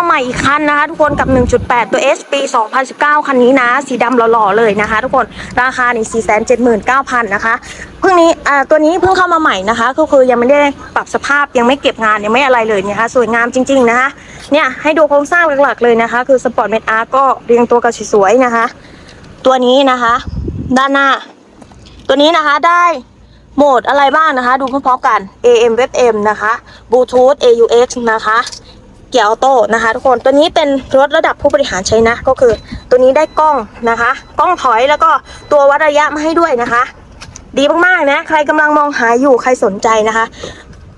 มาใหม่อีกคันนะคะ ทุกคนกับ 1.8 ตัว S ปี 2019 คันนี้นะ สีดำหล่อๆเลยนะคะ ทุกคนราคานี่479,000นะคะเพิ่งนี้อ่าตัวนี้เพิ่งเข้ามาใหม่นะคะ ก็คือยังไม่ได้ปรับสภาพยังไม่เก็บงานยังไม่อะไรเลยนะคะสวยงามจริง ๆนะคะเนี่ยให้ดูโครงสร้างหลักๆเลยนะคะ คือสปอร์ตเมดอาร์ก็เรียงตัวกันสวยๆนะคะ ตัวนี้นะคะ ด้านหน้า ตัวนี้นะคะได้โหมดอะไรบ้างนะคะ ดูพร้อมๆกัน AM FM นะคะ Bluetooth AUX นะคะ เกียร์ออโต้นะคะ ทุกคนตัวนี้เป็นรถระดับผู้บริหารใช้นะ ก็คือตัวนี้ได้กล้องนะคะ กล้องถอยแล้วก็ตัววัดระยะมาให้ด้วยนะคะ ดีมากๆนะ ใครกำลังมองหาอยู่ใครสนใจนะคะ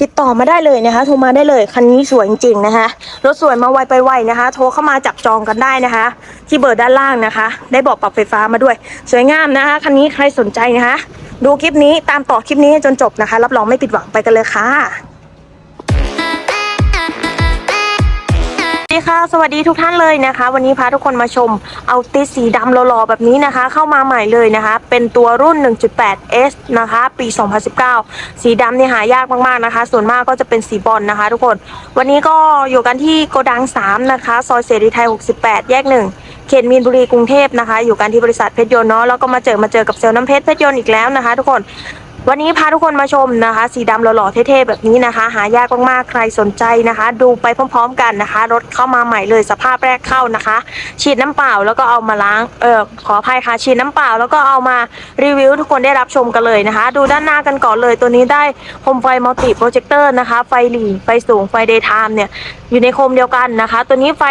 ติดต่อมาได้เลยนะคะโทรมาได้เลยคันนี้สวยจริงๆนะคะรถสวยมาไวไปไวนะคะ โทรเข้ามาจับจองกันได้นะคะ ที่เบอร์ด้านล่างนะคะ ได้บอกปรับไฟฟ้ามาด้วย สวยงามนะคะคันนี้ใครสนใจนะคะ ดูคลิปนี้ตามต่อคลิปนี้ให้จนจบนะคะ รับรองไม่ผิดหวังไปกันเลยค่ะ ดีค่ะ สวัสดีทุกท่านเลยนะคะ วันนี้พาทุกคนมาชมเอาติสสีดำหล่อๆแบบนี้นะคะ เข้ามาใหม่เลยนะคะ เป็นตัวรุ่น 1.8 S นะคะ ปี 2019 สีดำเนี่ยหายากมากๆนะคะ ส่วนมากก็จะเป็นสีบอลนะคะ ทุกคน วันนี้ก็อยู่กันที่โกดัง 3 นะคะ ซอยเสรีไทย 68 แยก 1 เขตมีนบุรีกรุงเทพนะคะ อยู่กันที่บริษัทเพชรยนต์เนาะ แล้วก็มาเจอมาเจอกับเซลล์น้ำเพชรเพชรยนต์อีกแล้วนะคะ ทุกคน วันนี้พาทุกคนมาชมนะคะ สีดำหล่อๆเท่ๆแบบนี้นะคะ หายากมากๆใครสนใจนะคะ ดูไปพร้อมๆกันนะคะ รถเข้ามาใหม่เลยสภาพแรกเข้านะคะ ฉีดน้ำเปล่าแล้วก็เอามาล้างเออขออภัยค่ะฉีดน้ำเปล่าแล้วก็เอามารีวิวทุกคนได้รับชมกันเลยนะคะ ดูด้านหน้ากันก่อนเลยตัวนี้ได้โคมไฟมัลติโปรเจคเตอร์นะคะ ไฟหลีไฟสูงไฟเดย์ไทม์เนี่ยอยู่ในโคมเดียวกันนะคะ ตัวนี้ไฟ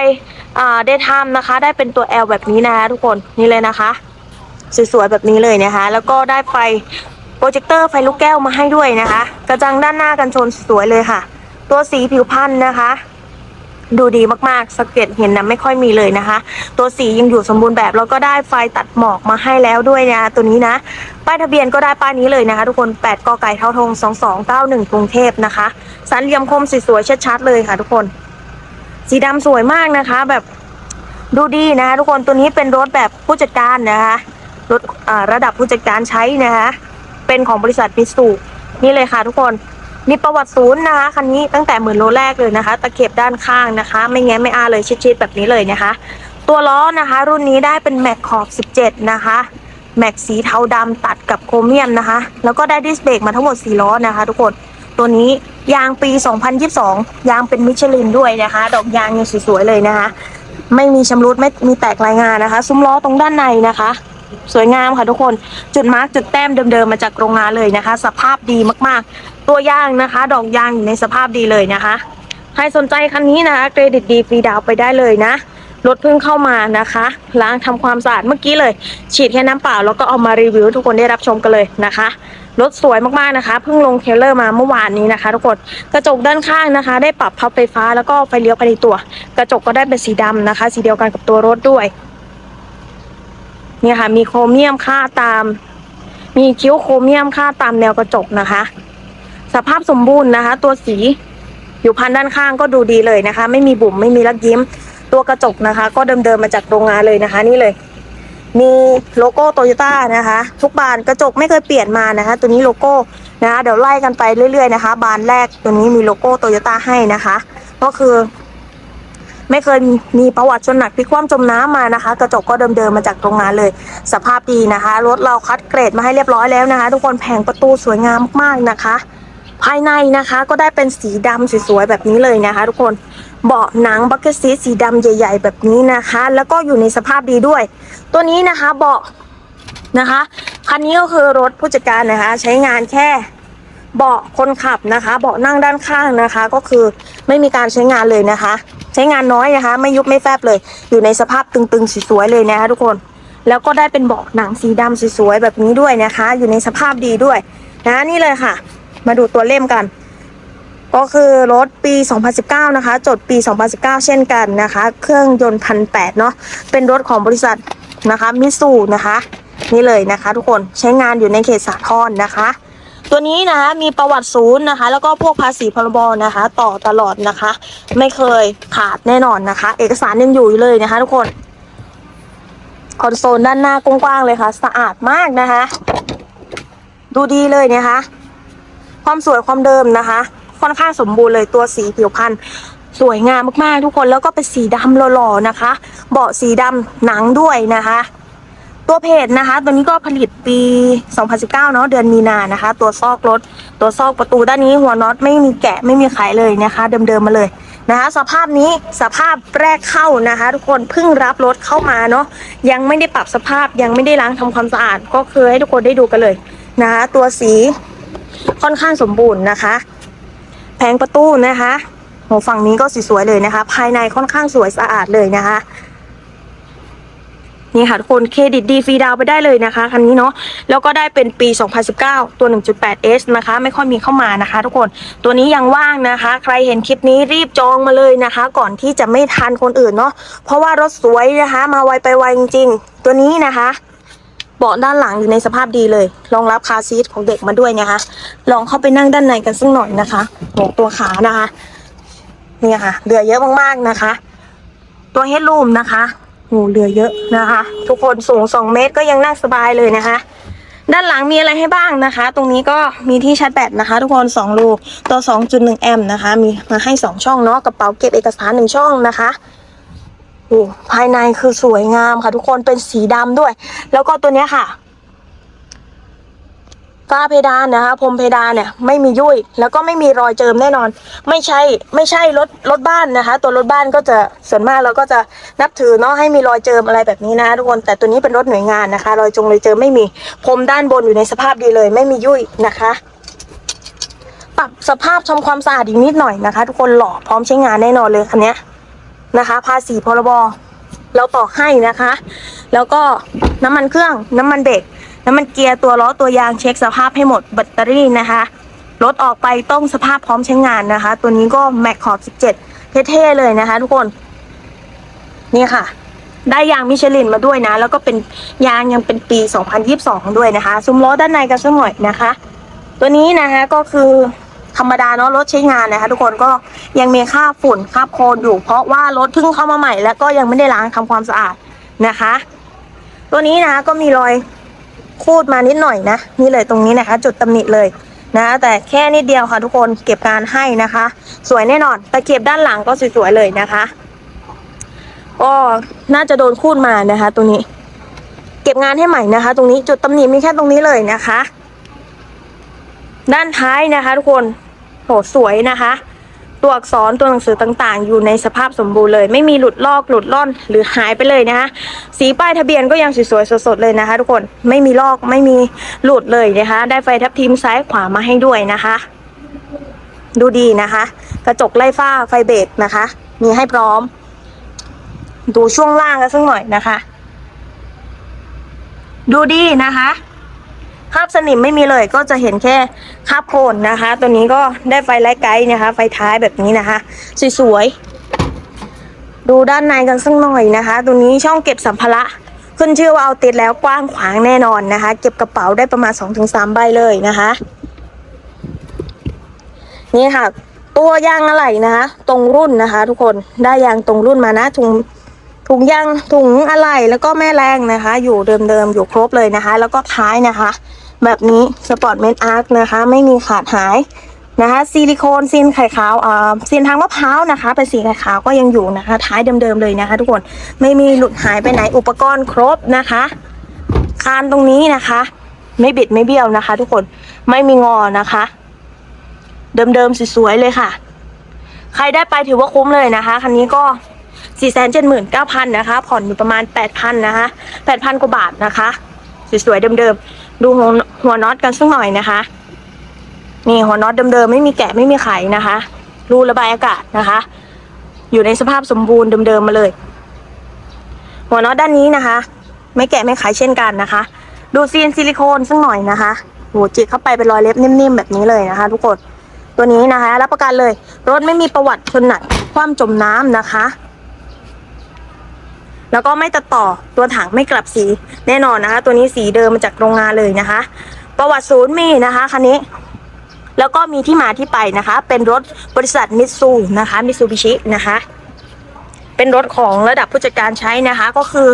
อ่าเดย์ไทม์นะคะ ได้เป็นตัว L แบบนี้นะคะทุกคนนี่เลยนะคะสวยๆแบบนี้เลยนะคะ แล้วก็ได้ไฟ โปรเจคเตอร์ไฟลูกแก้วมาให้ด้วยนะคะ กระจังด้านหน้ากันชนสวยเลยค่ะ ตัวสีผิวพันธุ์นะคะ ดูดีมากๆสังเกตเห็นนะไม่ค่อยมีเลยนะคะ ตัวสียังอยู่สมบูรณ์แบบแล้วก็ได้ไฟตัดหมอกมาให้แล้วด้วยนะตัวนี้นะป้ายทะเบียนก็ได้ป้ายนี้เลยนะคะ ทุกคน 8กไก่เท่าทง2291กรุงเทพนะคะสันเหลี่ยมคมสวยๆชัดๆเลยค่ะ ทุกคน สีดำสวยมากนะคะ แบบดูดีนะคะ ทุกคนตัวนี้เป็นรถแบบผู้จัดการนะคะรถระดับผู้จัดการใช้นะคะ เป็นของบริษัทมิตซูนี่เลยค่ะทุกคน มีประวัติศูนย์นะคะคันนี้ตั้งแต่หมื่นโลแรกเลยนะคะ ตะเข็บด้านข้างนะคะ ไม่แง้ไม่อาเลยชิดๆแบบนี้เลยนะคะ ตัวล้อนะคะ รุ่นนี้ได้เป็นแม็กขอบ 17 นะคะแม็กสีเทาดำตัดกับโครเมียมนะคะ แล้วก็ได้ดิสเบรกมาทั้งหมด 4 ล้อนะคะ ทุกคน ตัวนี้ยางปี 2022 ยางเป็นมิชลินด้วยนะคะ ดอกยางยังสวยๆเลยนะคะ ไม่มีชำรุดไม่มีแตกรายงานนะคะ ซุ้มล้อตรงด้านในนะคะ สวยงามค่ะทุกคน จุดมาร์กจุดแต้มเดิมๆมาจากโรงงานเลยนะคะ สภาพดีมากๆ ตัวยางนะคะ ดอกยางอยู่ในสภาพดีเลยนะคะ ใครสนใจคันนี้นะคะเครดิตดีฟรีดาวไปได้เลยนะรถเพิ่งเข้ามานะคะ ล้างทำความสะอาดเมื่อกี้เลย ฉีดแค่น้ำเปล่าแล้วก็เอามารีวิวทุกคนได้รับชมกันเลยนะคะรถสวยมากๆนะคะเพิ่งลงเทเลอร์มาเมื่อวานนี้นะคะ ทุกคนกระจกด้านข้างนะคะ ได้ปรับพับไฟฟ้าแล้วก็ไฟเลี้ยวภายในตัว กระจกก็ได้เป็นสีดำนะคะ สีเดียวกันกับตัวรถด้วย เนี่ยค่ะ มีโครเมียมค่าตาม มีคิ้วโครเมียมค่าตามแนวกระจกนะคะ สภาพสมบูรณ์นะคะ ตัวสีอยู่พันด้านข้างก็ดูดีเลยนะคะ ไม่มีบุ๋มไม่มีลักยิ้ม ตัวกระจกนะคะ ก็เดิมๆมาจากโรงงานเลยนะคะ นี่เลย มีโลโก้โตโยต้านะคะ ทุกบานกระจกไม่เคยเปลี่ยนมานะคะ ตัวนี้โลโก้นะคะเดี๋ยวไล่กันไปเรื่อยๆนะคะ บานแรกตัวนี้มีโลโก้โตโยต้าให้นะคะ ก็คือ ไม่เคยมีประวัติชนหนักพลิกคว่ำจมน้ำมานะคะ กระจกก็เดิมๆมาจากโรงงานเลย สภาพดีนะคะ รถเราคัดเกรดมาให้เรียบร้อยแล้วนะคะ ทุกคนแผงประตูสวยงามมากๆนะคะ ภายในนะคะก็ได้เป็นสีดำสวยๆแบบนี้เลยนะคะ ทุกคนเบาะหนังบักเก็ตซีสีดำใหญ่ ๆ แบบนี้นะคะ แล้วก็อยู่ในสภาพดีด้วย ตัวนี้นะคะเบาะนะคะคันนี้ก็คือรถผู้จัดการนะคะ ใช้งานแค่เบาะคนขับนะคะ เบาะนั่งด้านข้างนะคะ ก็คือไม่มีการใช้งานเลยนะคะ ใช้งานน้อยนะคะ ไม่ยุบไม่แฟบเลย อยู่ในสภาพตึงๆสวยๆเลยนะคะทุกคน แล้วก็ได้เป็นเบาะหนังสีดำสวยๆแบบนี้ด้วยนะคะ อยู่ในสภาพดีด้วยนะนี่เลยค่ะ มาดูตัวเล่มกัน ก็คือรถปี 2019 นะคะ จดปี 2019 เช่นกันนะคะ เครื่องยนต์พันแเนาะเป็นรถของบริษัทนะคะมิสูนะคะ นี่เลยนะคะ ทุกคนใช้งานอยู่ในเขตสาทรนะคะ ตัวนี้นะคะมีประวัติศูนย์นะคะ แล้วก็พวกภาษีพรบนะคะ ต่อตลอดนะคะ ไม่เคยขาดแน่นอนนะคะ เอกสารยังอยู่เลยนะคะ ทุกคนคอนโซลด้านหน้ากว้างๆเลยค่ะ สะอาดมากนะคะ ดูดีเลยนะคะ ความสวยความเดิมนะคะ ค่อนข้างสมบูรณ์เลยตัวสีผิวพันธ์สวยงามมากๆ ทุกคนแล้วก็เป็นสีดำหล่อๆนะคะ เบาะสีดำหนังด้วยนะคะ ตัวเพจนะคะ ตัวนี้ก็ผลิตปี 2019 เนาะเดือนมีนานะคะ ตัวซอกรถ ตัวซอกประตูด้านนี้หัวน็อตไม่มีแกะไม่มีไขเลยนะคะ เดิมๆมาเลยนะคะ สภาพนี้สภาพแรกเข้านะคะ ทุกคนเพิ่งรับรถเข้ามาเนาะยังไม่ได้ปรับสภาพยังไม่ได้ล้างทำความสะอาด ก็คือให้ทุกคนได้ดูกันเลยนะคะ ตัวสีค่อนข้างสมบูรณ์นะคะ แผงประตูนะคะโหฝั่งนี้ก็สวยๆเลยนะคะ ภายในค่อนข้างสวยสะอาดเลยนะคะ นี่ค่ะทุกคนเครดิตดีฟรีดาวไปได้เลยนะคะคันนี้เนาะแล้วก็ได้เป็นปี 2019 ตัว 1.8S นะคะ ไม่ค่อยมีเข้ามานะคะ ทุกคนตัวนี้ยังว่างนะคะ ใครเห็นคลิปนี้รีบจองมาเลยนะคะ ก่อนที่จะไม่ทันคนอื่นเนาะเพราะว่ารถสวยนะคะ มาไวไปไวจริงๆ ตัวนี้นะคะเบาะด้านหลังอยู่ในสภาพดีเลยรองรับคาซีทของเด็กมาด้วยนะคะ ลองเข้าไปนั่งด้านในกันสักหน่อยนะคะโหตัวขานะคะเนี่ยค่ะเหลือเยอะมากๆนะคะ ตัวเฮดรูมนะคะ โหเหลือเยอะนะคะ ทุกคนสูง2เมตรก็ยังนั่งสบายเลยนะคะ ด้านหลังมีอะไรให้บ้างนะคะ ตรงนี้ก็มีที่ชาร์จแบตนะคะ ทุกคน2ลูกตัว 2.1 แอมป์นะคะ มีมาให้ 2 ช่องเนาะกระเป๋าเก็บเอกสาร1ช่องนะคะโอ้ภายในคือสวยงามค่ะ ทุกคนเป็นสีดำด้วย แล้วก็ตัวเนี้ยค่ะ ฝ้าเพดานนะคะพรมเพดานเนี่ยไม่มียุ่ยแล้วก็ไม่มีรอยเจิมแน่นอน ไม่ใช่ไม่ใช่รถรถบ้านนะคะ ตัวรถบ้านก็จะส่วนมากเราก็จะนับถือเนาะให้มีรอยเจิมอะไรแบบนี้นะทุกคนแต่ตัวนี้เป็นรถหน่วยงานนะคะ รอยจงรอยเจิมไม่มีพรมด้านบนอยู่ในสภาพดีเลย ไม่มียุ่ยนะคะปรับสภาพทำความสะอาดอีกนิดหน่อยนะคะ ทุกคนหล่อพร้อมใช้งานแน่นอนเลยคันนี้นะคะ ภาษีพรบเราต่อให้นะคะ แล้วก็น้ำมันเครื่องน้ำมันเบรก น้ำมันเกียร์ตัวล้อตัวยางเช็คสภาพให้หมดแบตเตอรี่นะคะรถออกไปต้องสภาพพร้อมใช้งานนะคะ ตัวนี้ก็แม็กขอบ17 เท่ๆเลยนะคะ ทุกคนนี่ค่ะ ได้ยางมิชลินมาด้วยนะ แล้วก็เป็นยางยังเป็นปี 2022 ด้วยนะคะ ซุ้มล้อด้านในกันสักหน่อยนะคะ ตัวนี้นะคะก็คือธรรมดาเนาะรถใช้งานนะคะ ทุกคนก็ยังมีค่าฝุ่นค่าโคลนอยู่ เพราะว่ารถเพิ่งเข้ามาใหม่ แล้วก็ยังไม่ได้ล้างทำความสะอาดนะคะ ตัวนี้นะะก็มีรอย คูดมานิดหน่อยนะ นี่เลยตรงนี้นะคะ จุดตำหนิเลยนะแต่แค่นิดเดียวค่ะทุกคนเก็บการให้นะคะ สวยแน่นอนตะเกียบด้านหลังก็สวยๆเลยนะคะก็น่าจะโดนคูดมานะคะ ตรงนี้ เก็บงานให้ใหม่นะคะ ตรงนี้จุดตำหนิมีแค่ตรงนี้เลยนะคะ ด้านท้ายนะคะ ทุกคนโหสวยนะคะ ตัวอักษรตัวหนังสือต่างๆ อยู่ในสภาพสมบูรณ์เลย ไม่มีหลุดลอกหลุดล่อนหรือหายไปเลยนะคะสีป้ายทะเบียนก็ยังสวยๆสดๆเลยนะคะ ทุกคนไม่มีลอกไม่มีหลุดเลยนะคะ ได้ไฟทับทิมซ้ายขวามาให้ด้วยนะคะ ดูดีนะคะ กระจกไล่ฟ้าไฟเบรกนะคะ มีให้พร้อม ดูช่วงล่างกันสักหน่อยนะคะ ดูดีนะคะ คราบสนิมไม่มีเลยก็จะเห็นแค่คราบโคลนนะคะ ตัวนี้ก็ได้ไฟไลท์ไกด์นะคะ ไฟท้ายแบบนี้นะคะ สวยๆ ดูด้านในกันสักหน่อยนะคะ ตัวนี้ช่องเก็บสัมภาระขึ้นชื่อว่าเอาติดแล้วกว้างขวางแน่นอนนะคะ เก็บกระเป๋าได้ประมาณ 2-3 ใบเลยนะคะ นี่ค่ะ ตัวยางอะไหล่นะคะ ตรงรุ่นนะคะ ทุกคนได้ยางตรงรุ่นมานะถุงถุงยางถุงอะไหล่แล้วก็แม่แรงนะคะ อยู่เดิมๆอยู่ครบเลยนะคะ แล้วก็ท้ายนะคะ แบบนี้สปอร์ตเมนอาร์คนะคะ ไม่มีขาดหายนะคะซิลิโคนซีนไข่ขาวอ่าซีนทางมะพร้าวนะคะ เป็นสีไข่ขาวก็ยังอยู่นะคะ ท้ายเดิมๆเลยนะคะ ทุกคนไม่มีหลุดหายไปไหนอุปกรณ์ครบนะคะ คานตรงนี้นะคะ ไม่บิดไม่เบี้ยวนะคะ ทุกคนไม่มีงอนะคะ เดิมๆสวยๆเลยค่ะ ใครได้ไปถือว่าคุ้มเลยนะคะคันนี้ก็4 7 9 0 0 0นเก้าพันนะคะ ผ่อนอยู่ประมาณ8,000นนะคะ8,000กว่าบาทนะคะสวยๆเดิมๆ ดูหัวหัวน็อตกันสักหน่อยนะคะ นี่หัวน็อตเดิมๆไม่มีแกะไม่มีไขนะคะ รูระบายอากาศนะคะ อยู่ในสภาพสมบูรณ์เดิมๆมาเลย หัวน็อตด้านนี้นะคะ ไม่แกะไม่ไขเช่นกันนะคะ ดูซีนซิลิโคนสักหน่อยนะคะโหจิกเข้าไปเป็นรอยเล็บนิ่มๆแบบนี้เลยนะคะ ทุกคนตัวนี้นะคะ รับประกันเลย รถไม่มีประวัติชนหนักคว่ำจมน้ำนะคะ แล้วก็ไม่ตัดต่อตัวถังไม่กลับสีแน่นอนนะคะ ตัวนี้สีเดิมมาจากโรงงานเลยนะคะ ประวัติศูนย์มีนะคะคันนี้ แล้วก็มีที่มาที่ไปนะคะ เป็นรถบริษัทมิตซูนะคะมิตซูบิชินะคะเป็นรถของระดับผู้จัดการใช้นะคะ ก็คือ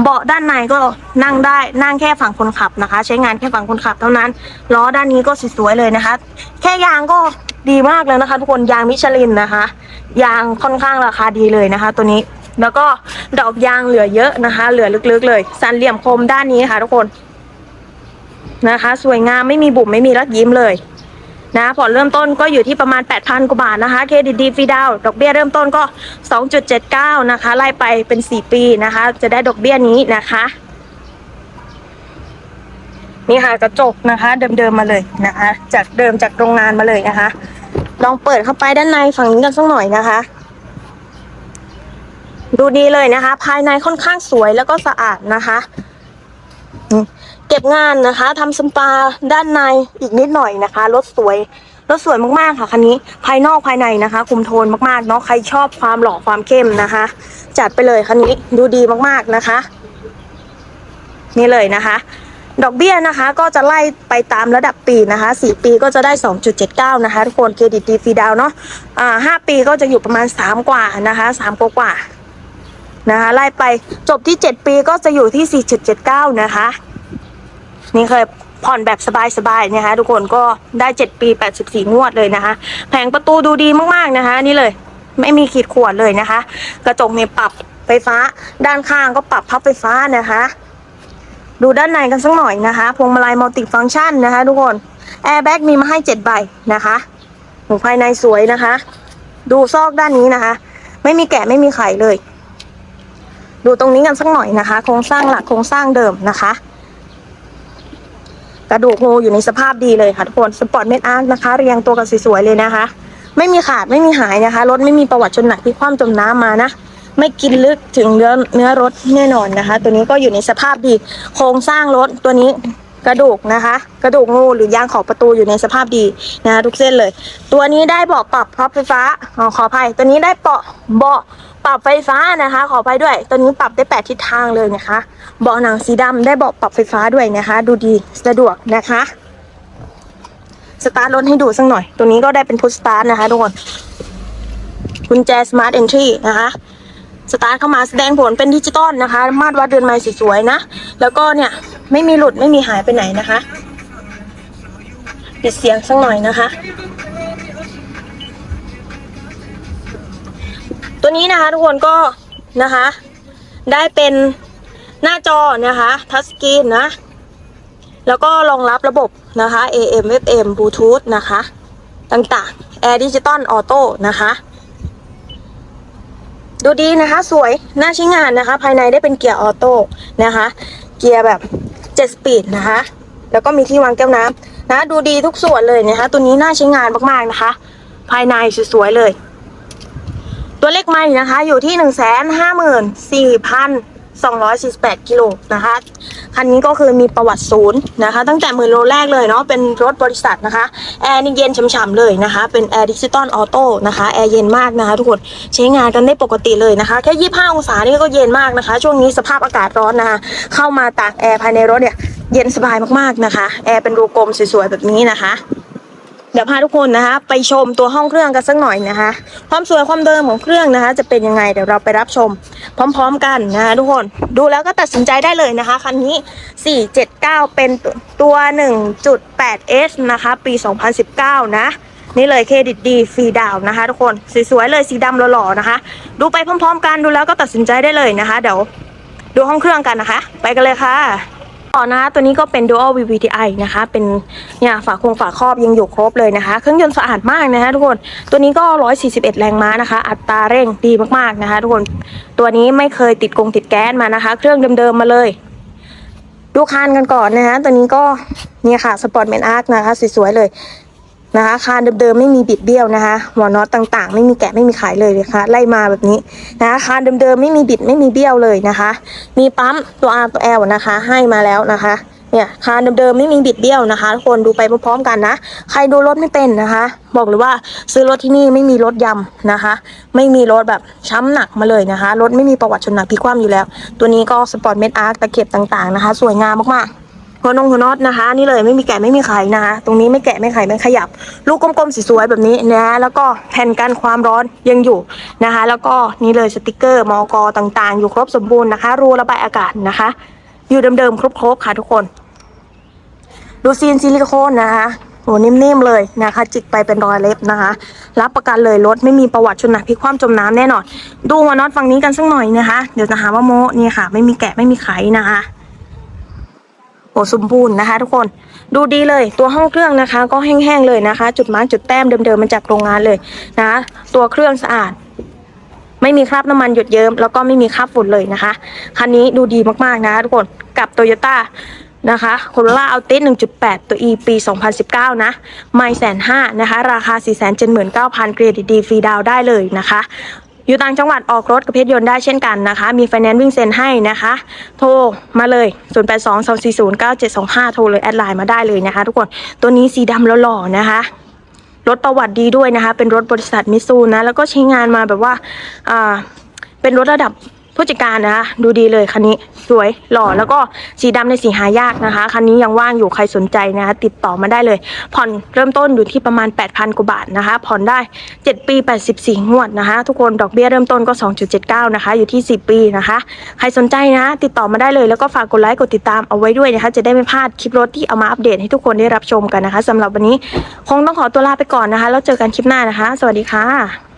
เบาะด้านในก็นั่งได้นั่งแค่ฝั่งคนขับนะคะ ใช้งานแค่ฝั่งคนขับเท่านั้นล้อด้านนี้ก็สวยๆเลยนะคะ แค่ยางก็ดีมากเลยนะคะ ทุกคนยางมิชลินนะคะ ยางค่อนข้างราคาดีเลยนะคะ ตัวนี้ แล้วก็ดอกยางเหลือเยอะนะคะ เหลือลึกๆเลย สันเหลี่ยมคมด้านนี้ค่ะทุกคนนะคะ สวยงามไม่มีบุ๋มไม่มีรักยิ้มเลยนะผ่อนเริ่มต้นก็อยู่ที่ประมาณ 8,000 กว่าบาทนะคะ เครดิตดีฟรีดาวดอกเบี้ยเริ่มต้นก็ 2.79 นะคะ ไล่ไปเป็น 4 ปีนะคะ จะได้ดอกเบี้ยนี้นะคะ นี่ค่ะกระจกนะคะ เดิมๆมาเลยนะคะ จากเดิมจากโรงงานมาเลยนะคะ ลองเปิดเข้าไปด้านในฝั่งนี้กันสักหน่อยนะคะ ดูดีเลยนะคะ ภายในค่อนข้างสวยแล้วก็สะอาดนะคะ เก็บงานนะคะทำสปาด้านในอีกนิดหน่อยนะคะรถสวยรถสวยมากๆค่ะคันนี้ ภายนอกภายในนะคะ คุมโทนมากๆเนาะใครชอบความหล่อความเข้มนะคะ จัดไปเลยคันนี้ดูดีมากๆนะคะ นี่เลยนะคะ ดอกเบี้ยนะคะ ก็จะไล่ไปตามระดับปีนะคะ4ปีก็จะได้2.79นะคะ ทุกคนเครดิตดีฟรีดาวเนาะอ่า5ปีก็จะอยู่ประมาณ3กว่านะคะ3กว่ากว่า นะคะไล่ไปจบที่ 7 ปีก็จะอยู่ที่ 4.79 นะคะ นี่เคยผ่อนแบบสบายๆนะคะทุกคนก็ได้ 7 ปี 84 งวดเลยนะคะ แผงประตูดูดีมากๆนะคะ นี่เลยไม่มีขีดข่วนเลยนะคะ กระจกเนี่ยปรับไฟฟ้า ด้านข้างก็ปรับพับไฟฟ้านะคะ ดูด้านในกันสักหน่อยนะคะ พวงมาลัยมัลติฟังก์ชันนะคะ ทุกคนแอร์แบ็กมีมาให้ 7 ใบนะคะหนูภายในสวยนะคะ ดูซอกด้านนี้นะคะ ไม่มีแกะไม่มีไข่เลย ดูตรงนี้กันสักหน่อยนะคะ โครงสร้างหลักโครงสร้างเดิมนะคะ กระดูกงูอยู่ในสภาพดีเลยค่ะทุกคนสปอร์ตเมดอาร์นะคะ เรียงตัวกันสวยๆเลยนะคะ ไม่มีขาดไม่มีหายนะคะรถไม่มีประวัติชนหนักที่คว่ำจมน้ำมานะไม่กินลึกถึงเนื้อเนื้อรถแน่นอนนะคะ ตัวนี้ก็อยู่ในสภาพดี โครงสร้างรถตัวนี้กระดูกนะคะ กระดูกงูหรือยางขอบประตูอยู่ในสภาพดีนะคะทุกเส้นเลย ตัวนี้ได้เบาะปรับพับไฟฟ้าอ๋อขออภัยตัวนี้ได้เบาะเบาะ ปรับไฟฟ้านะคะ ขออภัยด้วย ตัวนี้ปรับได้แปดทิศทางเลยนะคะ เบาะหนังสีดำได้เบาะปรับไฟฟ้าด้วยนะคะ ดูดีสะดวกนะคะ สตาร์ทรถให้ดูสักหน่อย ตัวนี้ก็ได้เป็นพุชสตาร์ทนะคะทุกคนกุญแจสมาร์ทเอนทรีนะคะสตาร์ทเข้ามาแสดงผลเป็นดิจิตอลนะคะ มาตรวัดเดือนไม้สวยๆนะ แล้วก็เนี่ยไม่มีหลุดไม่มีหายไปไหนนะคะ ปิดเสียงสักหน่อยนะคะ ตัวนี้นะคะทุกคนก็นะคะ ได้เป็นหน้าจอนะคะทัชสกรีนนะ แล้วก็รองรับระบบนะคะ AM FM Bluetooth นะคะ ต่างๆ Air Digital Auto นะคะ ดูดีนะคะ สวยน่าใช้งานนะคะ ภายในได้เป็นเกียร์ออโต้นะคะ เกียร์แบบ7สปีดนะคะ แล้วก็มีที่วางแก้วน้ำนะ ดูดีทุกส่วนเลยนะคะ ตัวนี้น่าใช้งานมากๆนะคะ ภายในสวยๆเลย ตัวเลขไม่นะคะ อยู่ที่1 5 4 248กิโลนะคะ คันนี้ก็คือมีประวัติศูนย์นะคะ ตั้งแต่หมื่นโลแรกเลยเนาะเป็นรถบริษัทนะคะ แอร์นี่เย็นฉ่ำๆเลยนะคะ เป็นแอร์ดิจิตอลออโต้นะคะ แอร์เย็นมากนะคะทุกคนใช้งานกันได้ปกติเลยนะคะ แค่25องศานี่ก็เย็นมากนะคะ ช่วงนี้สภาพอากาศร้อนนะคะ เข้ามาตากแอร์ภายในรถเนี่ย เย็นสบายมากๆนะคะ แอร์เป็นรูกลมสวยๆแบบนี้นะคะ เดี๋ยวพาทุกคนนะคะ ไปชมตัวห้องเครื่องกันสักหน่อยนะคะ ความสวยความเดิมของเครื่องนะคะ จะเป็นยังไงเดี๋ยวเราไปรับชม พร้อม ๆ กันนะคะทุกคนดูแล้วก็ตัดสินใจได้เลยนะคะคันนี้ 479 เป็นตัว 1.8S นะคะ ปี 2019 นะนี่เลยเครดิตดีฟรีดาวน์นะคะ ทุกคนสวยๆเลยสีดำหล่อๆนะคะ ดูไปพร้อม ๆ กันดูแล้วก็ตัดสินใจได้เลยนะคะ เดี๋ยวดูห้องเครื่องกันนะคะ ไปกันเลยค่ะ ต่อนะคะตัวนี้ก็เป็น Dual VVTi นะคะ เป็นเนี่ยฝาโครงฝาครอบยังอยู่ครบเลยนะคะ เครื่องยนต์สะอาดมากนะคะทุกคน ตัวนี้ก็ 141 แรงม้านะคะ อัตราเร่งดีมากๆนะคะ ทุกคน ตัวนี้ไม่เคยติดกงติดแก๊สมานะคะ เครื่องเดิมๆมาเลย ดูคานกันก่อนนะคะตัวนี้ก็เนี่ยค่ะสปอร์ตแมนอาร์คนะคะสวยๆเลย นะคะคานเดิมๆไม่มีบิดเบี้ยวนะคะหัวน็อตต่างๆ ไม่มีแกะไม่มีขายเลยนะคะไล่มาแบบนี้นะคะคานเดิมๆไม่มีบิดไม่มีเบี้ยวเลยนะคะ มีปั๊มตัว R ตัว L นะคะ ให้มาแล้วนะคะเนี่ยคานเดิมๆไม่มีบิดเบี้ยวนะคะทุกคนดูไปพร้อมๆกันนะใครดูรถไม่เป็นนะคะ บอกเลยว่าซื้อรถที่นี่ไม่มีรถยำนะคะ ไม่มีรถแบบช้ำหนักมาเลยนะคะรถไม่มีประวัติชนหนักพิกคว่ำอยู่แล้ว ตัวนี้ก็สปอร์ตเมดอาร์ตะเข็บต่างๆนะคะ สวยงามมากๆ หัวนงหัวนอตนะคะ นี่เลยไม่มีแกะไม่มีไขนะคะ ตรงนี้ไม่แกะไม่ไขไม่ขยับ ลูกกลมๆสวยๆแบบนี้นะแล้วก็แผ่นกันความร้อนยังอยู่นะคะ แล้วก็นี่เลยสติกเกอร์มอกต่างๆ อยู่ครบสมบูรณ์นะคะ รูระบายอากาศนะคะ อยู่เดิมๆครบๆค่ะทุกคน ดูซีนซิลิโคนนะคะโหนิ่มๆเลยนะคะ จิกไปเป็นรอยเล็บนะคะ รับประกันเลยรถไม่มีประวัติชนหนักพลิกคว่ำจมน้ำแน่นอน ดูหัวน็อตฝั่งนี้กันสักหน่อยนะคะ เดี๋ยวจะหาว่าโมนี่ค่ะ ไม่มีแกะไม่มีไขนะคะ โอ้สมบูรณ์นะคะ ทุกคนดูดีเลยตัวห้องเครื่องนะคะ ก็แห้งๆเลยนะคะ จุดมาร์กจุดแต้มเดิมๆมาจากโรงงานเลยนะะตัวเครื่องสะอาด ไม่มีคราบน้ำมันหยดเยิ้มแล้วก็ไม่มีคราบฝุ่นเลยนะคะคันนี้ดูดีมากๆนะคะทุกคนกับ t o y ยต้านะคะโคโรล่าอัลติส1.8 ตัว E ปี 2019 นะ ไม่แสนห้านะคะ ราคา 479,000 เกรดดีฟรีดาวได้เลยนะคะ อยู่ต่างจังหวัดออกรถกับเพชรยนต์ได้เช่นกันนะคะ มีไฟแนนซ์วิ่งเซ็นให้นะคะ โทรมาเลย 0822409725 โทรเลยแอดไลน์มาได้เลยนะคะ ทุกคน ตัวนี้สีดำแล้วหล่อนะคะ รถประวัติดีด้วยนะคะ เป็นรถบริษัทมิซูนะ แล้วก็ใช้งานมาแบบว่า อ่า เป็นรถระดับ ผู้จัดการนะคะ ดูดีเลยคันนี้สวยหล่อแล้วก็สีดำในสีหายากนะคะ คันนี้ยังว่างอยู่ใครสนใจนะคะ ติดต่อมาได้เลย ผ่อนเริ่มต้นอยู่ที่ประมาณ 8,000กว่าบาทนะคะ ผ่อนได้ 7 ปี 84 งวดนะคะ ทุกคนดอกเบี้ยเริ่มต้นก็ 2.79 นะคะ อยู่ที่ 10 ปีนะคะ ใครสนใจนะติดต่อมาได้เลยแล้วก็ฝากกดไลค์กดติดตามเอาไว้ด้วยนะคะ จะได้ไม่พลาดคลิปรถที่เอามาอัปเดตให้ทุกคนได้รับชมกันนะคะสำหรับวันนี้คงต้องขอตัวลาไปก่อนนะคะ แล้วเจอกันคลิปหน้านะคะ สวัสดีค่ะ